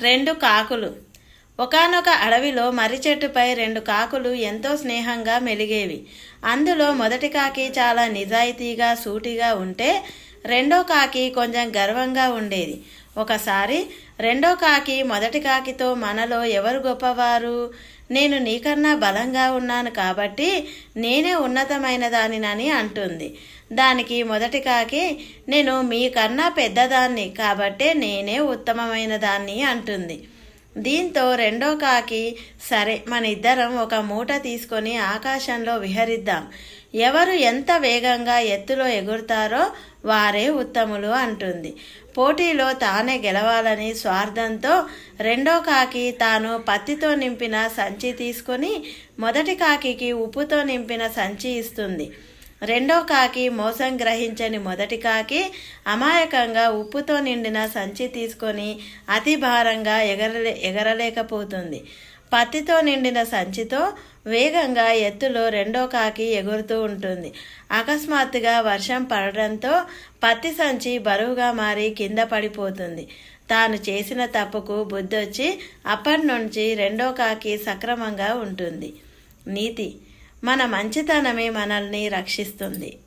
రెండు కాకులు. ఒకానొక అడవిలో మర్రి చెట్టుపై రెండు కాకులు ఎంతో స్నేహంగా మెలిగేవి. అందులో మొదటి కాకి చాలా నిజాయితీగా సూటిగా ఉంటే రెండో కాకి కొంచెం గర్వంగా ఉండేది. ఒకసారి రెండో కాకి మొదటి కాకితో మనలో ఎవరు గొప్పవారు? నేను నీకన్నా బలంగా ఉన్నాను కాబట్టి నేనే ఉన్నతమైన దానినని అంటుంది. దానికి మొదటి కాకి నేను మీకన్నా పెద్దదాన్ని కాబట్టే నేనే ఉత్తమమైన దాన్ని అంటుంది. దీంతో రెండో కాకి సరే మన ఇద్దరం ఒక మూట తీసుకొని ఆకాశంలో విహరిద్దాం. ఎవరు ఎంత వేగంగా ఎత్తులో ఎగురుతారో వారే ఉత్తములు అంటుంది. పోటీలో తానే గెలవాలని స్వార్థంతో రెండో కాకి తాను పత్తితో నింపిన సంచి తీసుకొని మొదటి కాకికి ఉప్పుతో నింపిన సంచి ఇస్తుంది. రెండో కాకి మోసం గ్రహించని మొదటి కాకి అమాయకంగా ఉప్పుతో నిండిన సంచి తీసుకొని అతి భారంగా ఎగరలే ఎగరలేకపోతుంది. పత్తితో నిండిన సంచితో వేగంగా ఎత్తులో రెండో కాకి ఎగురుతూ ఉంటుంది. అకస్మాత్తుగా వర్షం పడడంతో పత్తి సంచి బరువుగా మారి కింద పడిపోతుంది. తాను చేసిన తప్పుకు బుద్ధొచ్చి అప్పటి నుంచి రెండో కాకి సక్రమంగా ఉంటుంది. నీతి మన మంచితనమే మనల్ని రక్షిస్తుంది.